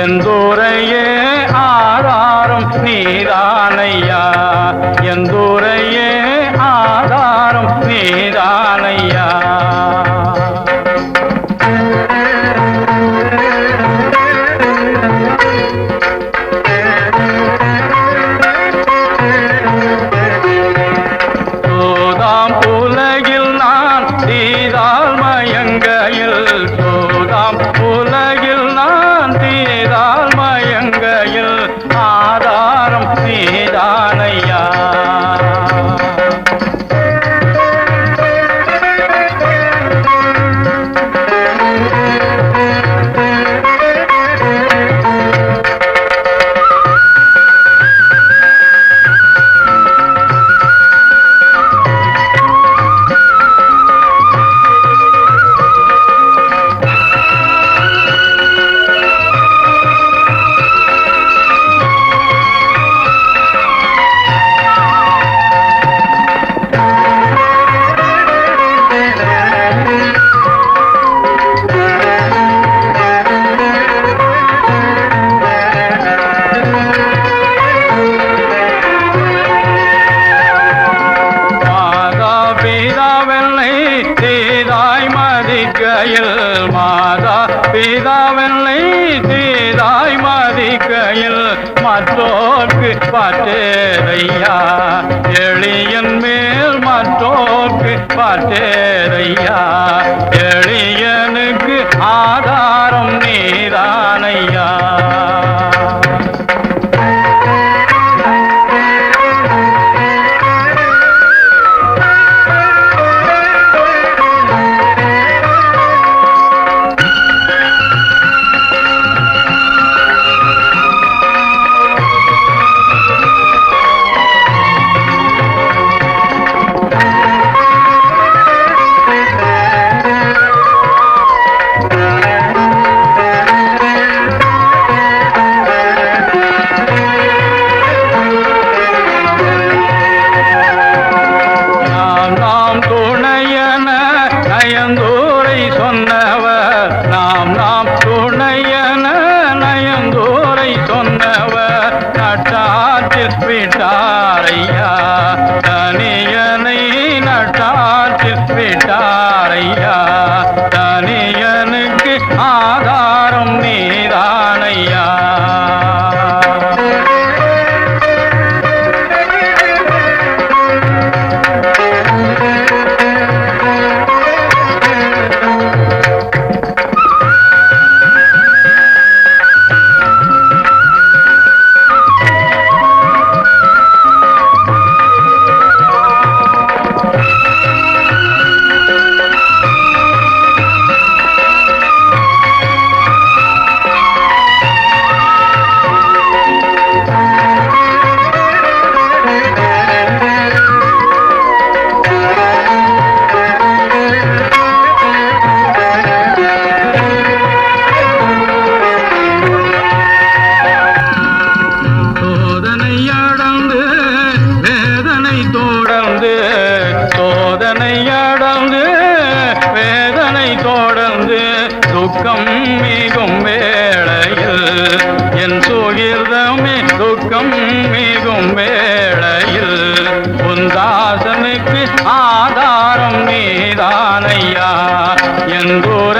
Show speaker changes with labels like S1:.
S1: எந்தூரையே ஆதாரம் நீதானையா? எந்தூரையே ஆதாரம் நீதானையா? பிதாவெல்லை தீதாய் மதிக்கையில் மற்றோர்க்கு பட்டேதையா எளியன் மேல் மற்றோர்க்கு பட்டேதையா எளியனுக்கு ஆதாரம் நீ வேதனை தொடர்ந்து சோதனை அடந்து வேதனை தொடர்ந்து துக்கம் மிகும் வேளையில் என் சுகிர்தமே துக்கம் மிகும் வேளையில் உந்தாசனுக்கு ஆதாரம் நீதானையா? என் துறையே